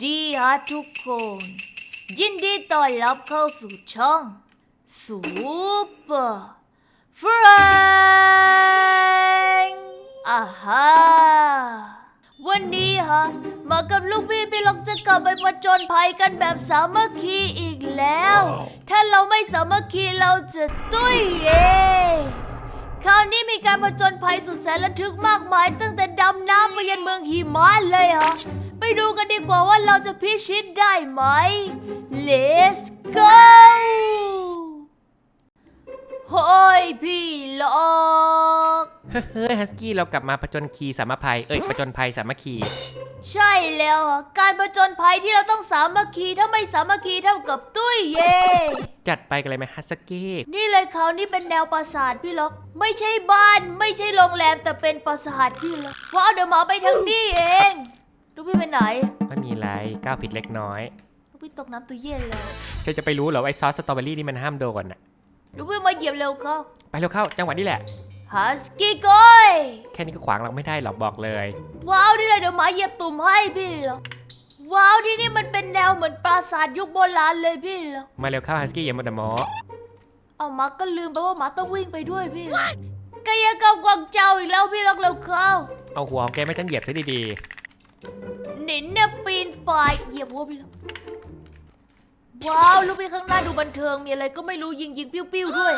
ดีฮะทุกคน ยินดีต้อนรับเข้าสู่ช่องซูเปอร์ฟรงอ่าฮะวันนี้ฮะ มากับลูกพี่พี่ล็อกจะกลับไปผจญภัยกันแบบสามัคคีอีกแล้ว ถ้าเราไม่สามัคคีเราจะตุ้ยเองคราวนี้มีการผจญภัยสุดแสนระทึกมากมาย ตั้งแต่ดำน้ำไปยันเมืองหิมะเลยเหรอไป ดูกันดีกว่าว่าเราจะพิชิตได้ไหม Let's go โฮ้ยพี่ล็อกเฮ้ยฮัสกี้เรากลับมาผจญคีสามัคภัยเอ้ยผจญภัยสามัคคี ใช่แล้วอะการผจญภัยที่เราต้องสามัคคีถ้าไม่สามัคคีเท่ากับตุ้ยเย่จัดไปกันเลยไหมฮัสกี้นี่เลยคราวนี้เป็นแนวปราสาทพี่ล็อก ไม่ใช่บ้าน ไม่ใช่โรงแรมแต่เป็นปราสาทพี่ล็อกว้าวเดี๋ยวหมาไปทางนี้เอง ลูกพี่ไปไหนไม่มีอะไรก้าวผิดเล็กน้อย ลูกพี่ตกน้ำตัวเย็นเลยเธอจะไปรู้เหรอว่าไอ้ซอสสตรอเบอรี่นี่มันห้ามโดนอะ ลูกพี่มาเหยียบเร็วเข้าไปเร็วเข้าจังหวะนี้แหละ ฮัสกี้ก้อยแค่นี้ก็ขวางเราไม่ได้หรอกบอกเลย ว้าวนี่เลยเดี๋ยวหมาเหยียบตุ่มให้พี่ล็อกว้าวที่นี่มันเป็นแนวเหมือนปราสาทยุคโบราณเลยพี่ล็อกมาเร็วเข้าฮัสกี้อย่ามัวแต่โมเอาหมาก็ลืมไปว่าหมาต้องวิ่งไปด้วยพี่ล็อกกายกรรมกวางเจ้าอีกแล้วพี่ล็อกเร็วเข้าเอาหัวของแกไม่ฉันเหยียบซะดี หนินเนี่ยปีนป่ายเหยียบหัวพี่แล้วว้าวลูกพี่ข้างหน้าดูบันเทิงมีอะไรก็ไม่รู้ยิงยิงปิ้วปิ้วด้วย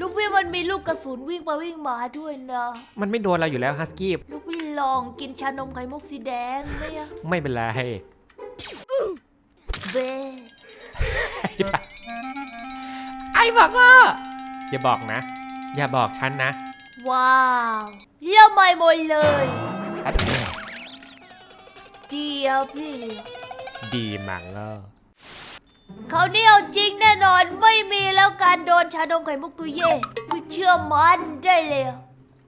ลูกพี่มันมีลูกกระสุนวิ่งไปวิ่งมาด้วยนะๆมันไม่โดนเราอยู่แล้วฮัสกี้ลูกพี่ลองกินชานมไข่มุกสีแดงไหมอะไม่เป็นไรเบ้ไอ้บอกว่าอย่าบอกนะ อย่าบอกฉันนะ ว้าวเยี่ยมใหม่หมดเลย เดียวพี่ ดีมังเออเขาวนี่เอาจริงแน่นอนไม่มีแล้วการโดนชานมไข่มุกตุยเย่ไม่เชื่อมันได้เลยอะ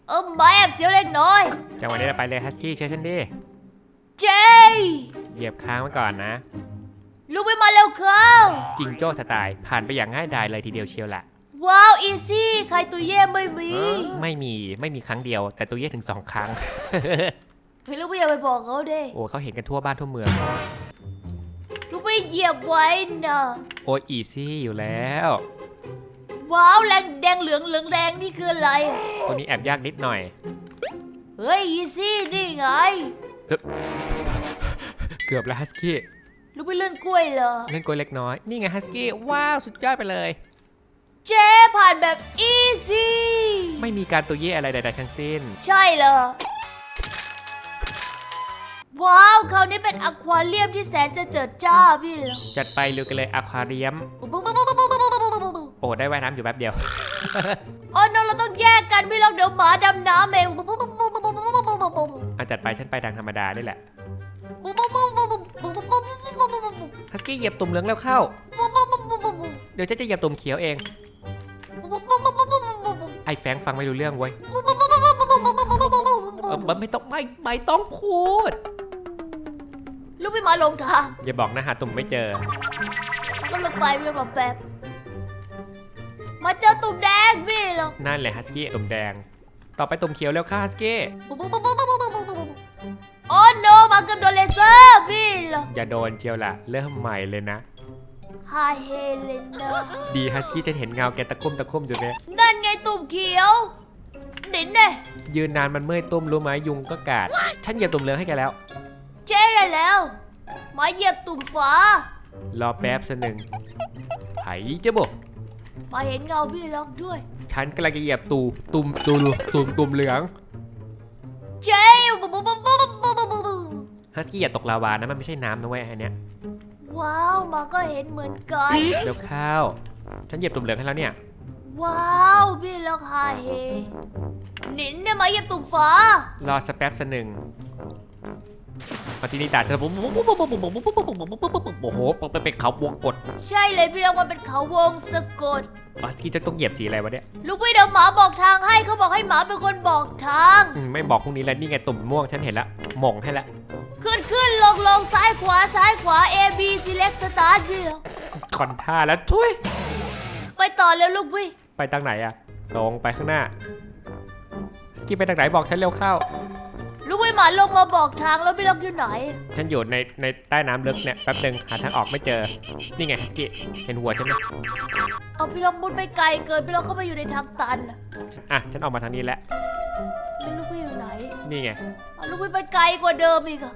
เออหมาแอบเสียวเล็กน้อยจังหวะนี้เราไปเลยฮัสกี้เชื่อฉันดิเจ้เหยียบค้างไว้ก่อนนะ ลูกไปมาเร็วเข้าจิงโจ้สไตล์ผ่านไปอย่างง่ายดายเลยทีเดียวเชียวละว้าวอีซี่ใครตัวเย่ไม่มี ไม่มีไม่มีครั้งเดียว แต่ตัวเย่ถึงสองครั้ง เฮ้ยลูกไปอย่าไปบอกเขาเด้โอ้เขาเห็นกันทั่วบ้านทั่วเมือง ลูกไปเหยียบไว้นะโอ้ยอีซี่อยู่แล้ว ว้าวแรงแดงเหลืองเหลืองแดงนี่คืออะไรอะตัวนี้แอบยากนิดหน่อย เฮ้ยอีซี่นี่ไง เกือบแล้วฮัสกี้ลูกไปเลื่อนกล้วยเหรอ เล่นกลวยเล็กน้อย นี่ไงฮัสกี้ว้าวสุดยอดไปเลย เจ๊ผ่านแบบอีซี่ ไม่มีการตัวเย่อะไรใด ๆ ทั้งสิ้น ใช่เหรอ ว้าวคราวนี้เป็นอควาเรียมที่แสนจะเจิดจ้าพี่เหรอจัดไปเร็วกันเลยอะควาเรียม โอ้ได้ว่ายน้ำอยู่แป๊บเดียวอ๋อน้องเราต้องแยกกันพี่ล็อกเดี๋ยวหมาดำน้ำเองอาจัดไปฉันไปทางธรรมดานี่แหละฮัสกี้เหยียบตุ่มเหลืองแล้วเข้า เดี๋ยวฉันจะเหยียบตุ่มเขียวเอง ไอ้แฟรงค์ฟังไม่รู้เรื่องเว้ยเออไม่ต้องไม่ไม่ต้องพูด ลูกพี่หมาหลงทางอย่าบอกนะหาตุ่มไม่เจอ ก็ลงไปพี่ล็อกแป๊บมาเจอตุ่มแดงพี่ล็อกนั่นแหละฮัสกี้ตุ่มแดง ต่อไปตุ่มเขียวแล้วค่ะฮัสกี้โอ้โนมากับโดนเลเซอร์พี่ล็อกอย่าโดนเชียวล่ะ เริ่มใหม่เลยนะ ฮาเฮเลนาดีฮัสกี้จะเห็นเงาแกตะคุ่มตะคุ่มอยู่เนี่ยนั่นไงตุ่มเขียวนินเน่ยืนนานมันเมื่อยตุ้มรู้ไหมยุงก็กัดฉันเหยียบตุ่มเหลืองให้แกแล้ว เจ๊ได้แล้วหมาเหยียบตุ่มฟ้ารอแป๊บสักหนึ่งไผจะบอกหมาเห็นเงาพี่ล็อกด้วย ฉันกำลังจะเหยียบตูตุ่มตูตุ่มตุ่มเหลืองเจ๊บุ๊บบุ๊บบุ๊บบุ๊บบุ๊บบุ๊บบุ๊บฮัสกี้อย่าตกลาวานะมันไม่ใช่น้ำนะเว้ยอันเนี้ยว้าวหมาก็เห็นเหมือนกันเดี๋ยวข้าว ฉันเหยียบตุ่มเหลืองให้แล้วเนี่ย ว้าวพี่ล็อกฮาเฮนินเนี่ยหมาเหยียบตุ่มฟ้ารอสักแป๊บสักหนึ่ง มาที่นี่ตาเธอโอ้โหเป็นเป็นเขาวงกดใช่เลยพี่ล็อกมันเป็นเขาวงสะกดฮัสกี้จะต้องเหยียบสีอะไรวะเนี่ยลูกพี่เดี๋ยวหมาบอกทางให้เขาบอกให้หมาเป็นคนบอกทาง อืมไม่บอกพรุ่งนี้แล้วนี่ไงตุ่มม่วงฉันเห็นละหม่งให้ละขึ้นขึ้นลงลงซ้ายขวาซ้ายขวา A B select start พี่ล็อกคอนท่าแล้วช่วย ไปต่อเร็วลูกพี่ไปทางไหนอะลงไปข้างหน้า กี้ไปทางไหนบอกฉันเร็วเข้า ลูกพี่หมาลงมาบอกทางแล้วพี่ล็อกอยู่ไหน ฉันอยู่ในในใต้น้ำลึกเนี่ยแป๊บหนึ่งหาทางออกไม่เจอ นี่ไงฮัสกี้เห็นหัวฉันไหมเอาพี่ล็อกมุดไปไกลเกินพี่ล็อกก็ไปอยู่ในทางตันอะฉันออกมาทางนี้แล้วแล้วลูกพี่อยู่ไหนนี่ไงเอาลูกพี่ไปไกลกว่าเดิมอีกอะ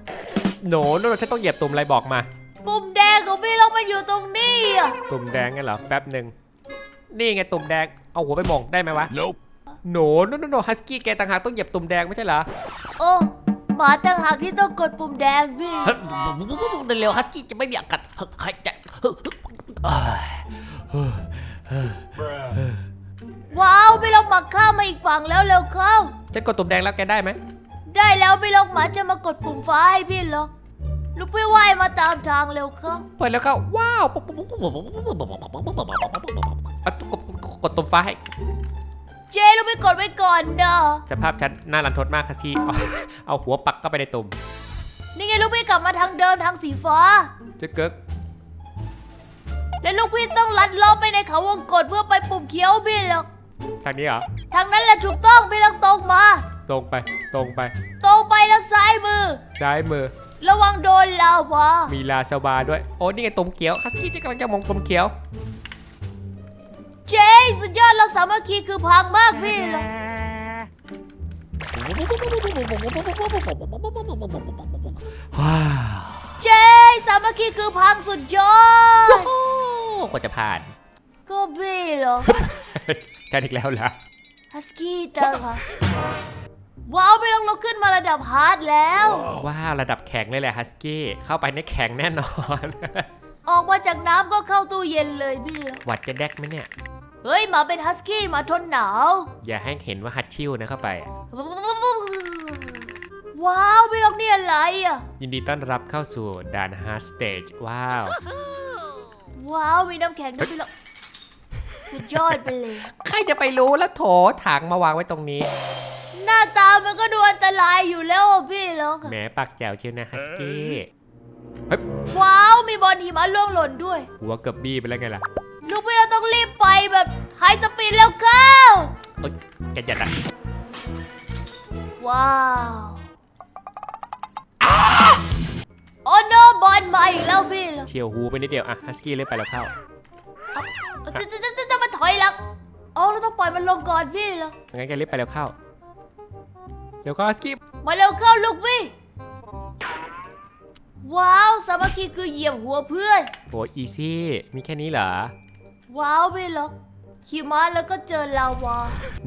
โหนโน่นฉันต้องเหยียบตุ่มอะไรบอกมา ปุ่มแดงของพี่ล็อกมันอยู่ตรงนี้อะตุ่มแดงงั้นเหรอแป๊บหนึ่งนี่ไงตุ่มแดงเอาหัวไปหมองได้ไหมวะ Nope. โหนโน่นโนฮัสกี้แกต่างหากต้องเหยียบตุ่มแดงไม่ใช่เหรอ โอ้ หมาต่างหากที่ต้องกดปุ่มแดงพี่เร็วฮัสกี้จะไม่มีอากาศหายใจว้าวพี่ล็อกหมาข้ามมาอีกฝั่งแล้วเร็วเข้าฉันกดตุ่มแดงแล้วแกได้ไหม ได้แล้วพี่ล็อกหมาจะมากดปุ่มฟ้าให้พี่ล็อกลูกพี่ว่ายมาตามทางเร็วเข้าเปิดแล้วเข้าว้าวปุ๊บปุ๊บปุ๊บปุ๊บอะกดกดตุ่มฟ้าให้ เจลูกพี่กดไว้ก่อนเนอะสภาพฉันน่ารันทดมากฮัสกี้เอาเอาหัวปักเข้าไปในตุ่มนี่ไงลูกพี่กลับมาทางเดิมทางสีฟ้าจะเกิกและลูกพี่ต้องลัดล้อไปในเขาวงกตเพื่อไปปุ่มเขียวพี่ล็อกทางนี้เหรอ ทางนั้นแหละถูกต้องพี่ล็อกตรงมา ตรงไป ตรงไป ตรงไปแล้วซ้ายมือ ซ้ายมือ ระวังโดนลาวามีลาซาบาด้วย โอ้นี่ไงตุ่มเขียวฮัสกี้จะกำลังจะมองตุ่มเขียว เจสุดยอดเราสามัคคีคือพังมากพี่ล็อกเจสามัคคีคือพังสุดยอดโอ้กว่าจะผ่าน ก็พี่ล็อกกันอีกแล้วล่ะฮัสกี้เตอร์ค่ะว้าวพี่ล็อกเราขึ้นมาระดับฮาร์ดแล้ว ว้าวระดับแข็งเลยแหละฮัสกี้เข้าไปในแข็งแน่นอน ออกมาจากน้ำก็เข้าตู้เย็นเลยพี่ล็อกหวัดจะแดกไหมเนี่ย เฮ้ยหมาเป็นฮัสกี้หมาทนหนาว อย่าให้เห็นว่าฮัตชิวนะเข้าไป ว้าวพี่ล็อกนี่อะไรอะ ยินดีต้อนรับเข้าสู่ด่านฮาร์สเตจว้าว ว้าวมีน้ำแข็งด้วยพี่ล็อกสุดยอดไปเลย ใครจะไปรู้แล้วโถถังมาวางไว้ตรงนี้ หน้าตามันก็ดูอันตรายอยู่แล้วอะพี่ล็อกแหมปากแจ๋วเชียวนะฮัสกี้ว้าวมีบอลหิมะล่วงหล่นด้วย หัวเกือบบี้ไปแล้วไงล่ะ ลูกพี่เราต้องรีบไปแบบไฮสปีดแล้วเข้าเอ้ยแกจะดักว้าวโอ้โนบอลมาอีกแล้วพี่ล็อกเฉียวหูไปนิดเดียวอะฮัสกี้เลยไปแล้วเข้าจะจะจะจะจะมาถอยหลังอ๋อเราต้องปล่อยมันลงก่อนพี่ล็อกงั้นแกรีบไปแล้วเข้าเดี๋ยวก็ฮัสกี้มาเร็วเข้าลูกพี่ว้าว สามัคคีคือเหยียบหัวเพื่อนโหอีซี่ มีแค่นี้เหรอ ว้าวพี่ล็อกขี่ม้าแล้วก็เจอลาวา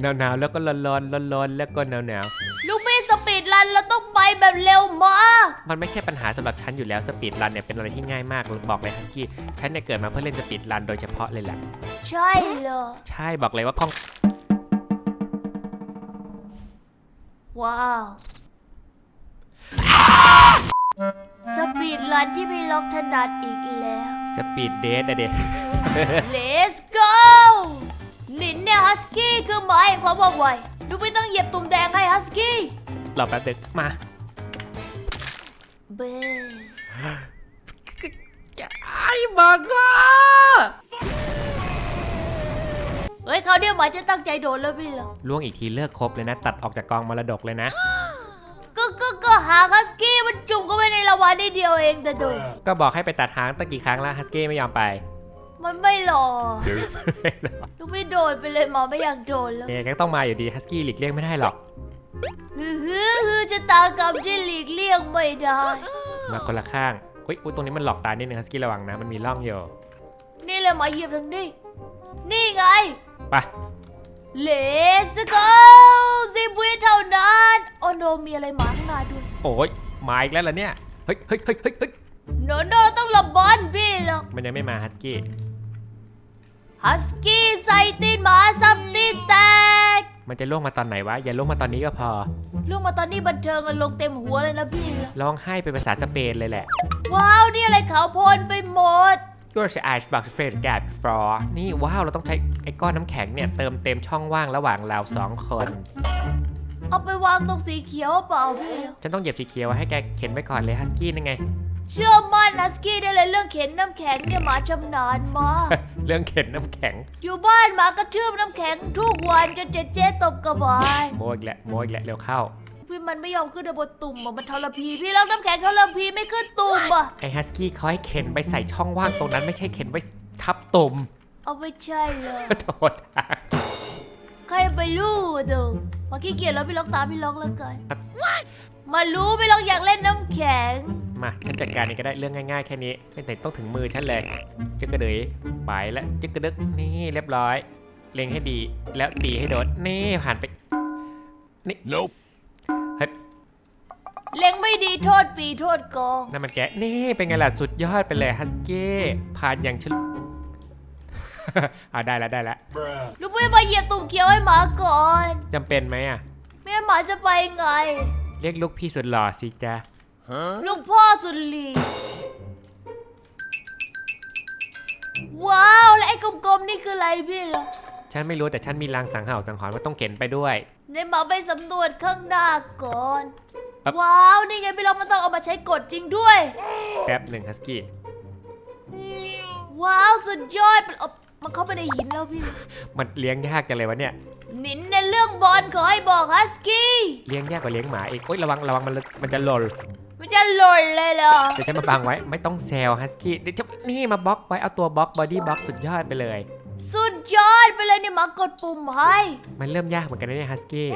หนาวหนาวๆแล้วก็ร้อนร้อนร้อนร้อนๆแล้วก็หนาวหนาวลูกพี่สปีดรันเราต้องไปแบบเร็วมากๆมันไม่ใช่ปัญหาสำหรับฉันอยู่แล้วสปีดรันเนี่ยเป็นอะไรที่ง่ายมากบอกเลยฮัสกี้ฉันเนี่ยเกิดมาเพื่อเล่นสปีดรันโดยเฉพาะเลยแหละใช่เลยใช่บอกเลยว่าคล่องว้าวสปีดรันที่พี่ล็อกถนัดอีกแล้ว สปีดเดทอะเด็ Let's go นินเนี่ยฮัสกี้คือหมาแห่งความว่องไวลูกพี่ต้องเหยียบตุ่มแดงให้ฮัสกี้รอแป๊บนึงมา เบ้ไอ้บังอะเฮ้ยเขาวเดียวหมาจะตั้งใจโดนแล้วพี่ล็อกล่วงอีกทีเลิกครบเลยนะ ตัดออกจากกองมรดกเลยนะก็ก็ก็ หาฮัสกี้มันจุ่มเข้าไปในละวาได้เดียวเองแต่โดนก็บอกให้ไปตัดหางตั้งกี่ครั้งแล้วฮัสกี้ไม่ยอมไปมันไม่หล่อลูกพี่โดนไปเลยหมาไม่อยากโดนแล้วเอ๊ะก็ต้องมาอยู่ดีฮัสกี้หลีกเลี่ยงไม่ได้หรอกฮือฮือฮือชะตากรรมที่หลีกเลี่ยงไม่ได้ มาคนละข้างเฮ้ยอุ๊ยตรงนี้มันหลอกตานิดนึงฮัสกี้ระวังนะมันมีร่องอยู่นี่เลยหมาเหยียบทางนี้นี่ไงไป Let's go มีอะไรหมาข้างหน้าด้วยโอ้ยมาอีกแล้วเหรอเนี่ย เฮ้ยเฮ้ยเฮ้ยเฮ้ยเฮ้ยโนโนต้องหลบบอลพี่หรอกมันยังไม่มาฮัสกี้ ฮัสกี้ใส่ตีนหมาซับตีนแตกมันจะล่วงมาตอนไหนวะ อย่าล่วงมาตอนนี้ก็พอ ลูกมาตอนนี้บันเทิงกันลงเต็มหัวเลยนะพี่หรอกร้องไห้เป็นภาษาสเปนเลยแหละ ว้าวนี่อะไรขาวโพลนไปหมด Yours eyes box f a d e gap for นี่ว้าว เราต้องใช้ไอ้ก้อนน้ำแข็งเนี่ย เติมเต็มช่องว่างระหว่างเราสองคน เอาไปวางตรงสีเขียวเปล่าพี่หรอกฉันต้องเหยียบสีเขียวไว้ให้แกเข็นไว้ก่อนเลยฮัสกี้นั่นไง เชื่อมั่นฮัสกี้ได้เลยเรื่องเข็นน้ำแข็งเนี่ยหมาชำนาญมากเรื่องเข็นน้ำแข็งอยู่บ้านหมากระทืบน้ำแข็งทุกวันจนเจ๊เจ๊ตบกระบาลโมอีกแล้วโมอีกแล้วเร็วเข้าพี่พี่มันไม่ยอมขึ้นไปบนตุ่มอะมันทรพีพี่แล้วน้ำแข็งทรพีไม่ขึ้นตุ่มอะไอ้ฮัสกี้เขาให้เข็นไปใส่ช่องว่างตรงนั้นไม่ใช่เข็นไว้ทับตุ่มเอาไม่ใช่เลย โทษทางใครไปรู้ดู มาขี้เกียจแล้วพี่ล็อกตามพี่ล็อกแล้วกันมารู้พี่ล็อกอยากเล่นน้ำแข็ง มาฉันจัดการนี่ก็ได้เรื่องง่ายๆแค่นี้ไม่แต่ต้องถึงมือฉันเลยจึกกระเดยไปแล้วจึกกระดึกนี่เรียบร้อย เล็งให้ดีแล้วตีให้โดนนี่ผ่านไป Nope. เฮ้ยเล็งไม่ดีโทษปีโทษกอง นั่นมันแกะนี่เป็นไงล่ะสุดยอดไปเลยฮัสกี้ผ่านอย่างฉลุเอาได้แล้วได้แล้ว Bruh. ลูกพี่มาเหยียบตุ่มเขียวให้หมาก่อนจำเป็นไหมอะไม่งั้นหมาจะไปไง เรียกลูกพี่สุดหล่อสิจ๊ะ Huh? ลูกพ่อสุดหลีว้าว แล้วไอ้กลมๆนี่คืออะไรพี่เหรอฉันไม่รู้แต่ฉันมีลางสังเห่าสังหรณ์ว่าต้องเข็นไปด้วย ในหมาไปสำรวจข้างหน้าก่อนครับว้าว นี่ไงพี่ล็อกมันต้องเอามาใช้กดจริงด้วย แป๊บหนึ่งฮัสกี้ว้าว สุดยอดมันเอา มันเข้าไปในหินแล้วพี่ มันเลี้ยงยากจังเลยวะเนี่ย นินในเรื่องบอลขอให้บอกฮัสกี้ เลี้ยงยากกว่าเลี้ยงหมาอีกโอ๊ยระวังระวังมันมันจะหล่นมันจะหล่นเลยเหรอ เดี๋ยวฉันมาบังไว้ไม่ต้องแซวฮัสกี้เดี๋ยวจะนี่มาบล็อกไว้เอาตัวบล็อกบอดี้บล็อกสุดยอดไปเลย สุดยอดไปเลยเนี่ยหมากดปุ่มให้มันเริ่มยากเหมือนกันนะเนี่ยฮัสกี้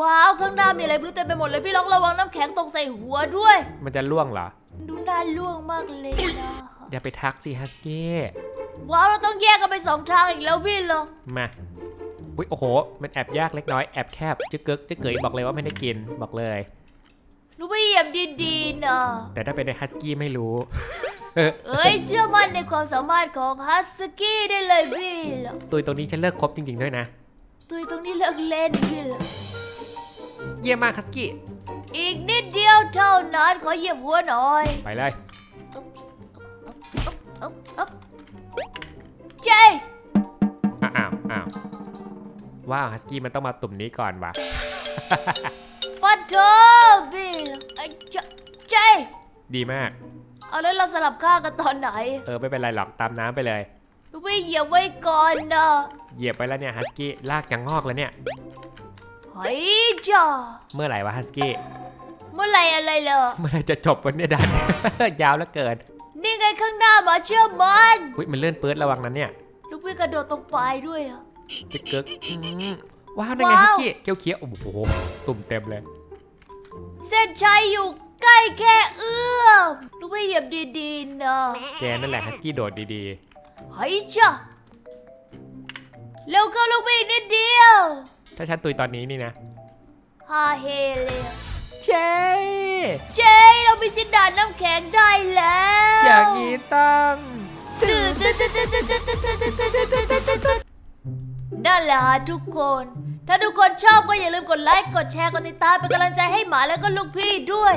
ว้าวข้างหน้ามีอะไรไม่รู้เต็มไปหมดเลยพี่ล็อกระวังน้ำแข็งตกใส่หัวด้วย มันจะล่วงเหรอ ดูน่าล่วงมากเลยนะ อย่าไปทักสิฮัสกี้ว้าวเราต้องแยกกันไปสองทางอีกแล้วพี่เหรอมาอุ้ยโอ้โห มันแอบยากเล็กน้อยแอบแคบจึกกึกจึกเกยบอกเลยว่าไม่ได้กินบอกเลยหนูไปเหยียบดีๆนะแต่ถ้าเป็นในฮัสกี้ไม่รู้เอ้ยเชื่อมั่นในความสามารถของฮัสกี้ได้เลยพี่เหรอตุยตรงนี้ฉันเลิกครบจริงๆด้วยนะตุยตรงนี้เลิกเล่นพี่เหรอเยี่ยมมากฮัสกี้อีกนิดเดียวเท่านั้นขอเหยียบหัวหน่อย ไปเลย อ๊บอ๊บเจอ้าวอ้าวอ้าวว้าวฮัสกี้มันต้องมาตุ่มนี้ก่อนว่ะปัดเธอพี่เหรอเอ้ยเจเจดีมาก เอาแล้วเราสลับข้างกันตอนไหนเออไม่เป็นไรหรอกตามน้ำไปเลยหนูไปเหยียบไว้ก่อนนะเหยียบไปแล้วเนี่ยฮัสกี้ลากยังงอกแล้วเนี่ย เฮ้ยจ้าเมื่อไหร่วะฮัสกี้ เมื่อไหรอะไรเหรอ เมื่อไหร่จะจบวันนี้ดัน ยาวแล้วเกิน นี่ไงข้างหน้าหมาเชื่อมันอุ้ยมันเลื่อนปื๊ดระวังนั้นเนี่ยลูกพี่กระโดดตรงปลายด้วยอะจึกกึกอืมว้าวนั่นไงว้าว ฮัสกี้เขียวเขียวๆโอ้โหตุ่มเต็มเลยเส้นชัยอยู่ใกล้แค่เอื้อมลูกพี่เหยียบดีๆนะแกนั่นแหละฮัสกี้โดดดีเฮ้ยจ้าเร็วเข้าลูกพี่นิดเดียวๆ ถ้าฉันตุยตอนนี้นี่นะฮาเฮเลยอะเช่เจเราไปชิ้นด่านน้ำแข็งได้แล้ว อย่างนี้ต้องนั่นแหละฮะทุกคน ถ้าทุกคนชอบก็อย่าลืมกดไลค์ กดแชร์ กดติดตามเป็นกำลังใจให้หมาแล้วก็ลูกพี่ด้วย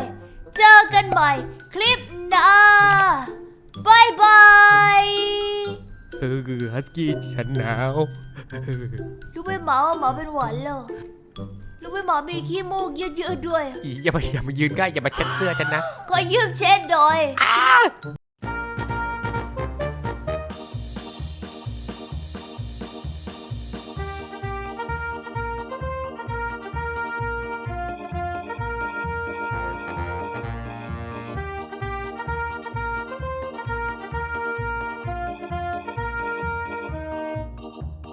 เจอกันใหม่ คลิปหน้าบายบายเออฮัสกี้ฉันหนาวลูกพี่หมาว่าหมาเป็นหวัดเหรอลูกพี่หมามีขี้มูกเยอะๆด้วยอีอย่ามาอย่ามายืนใกล้อย่ามาเช็ดเสื้อฉันนะ ขอยืมเช็ดหน่อย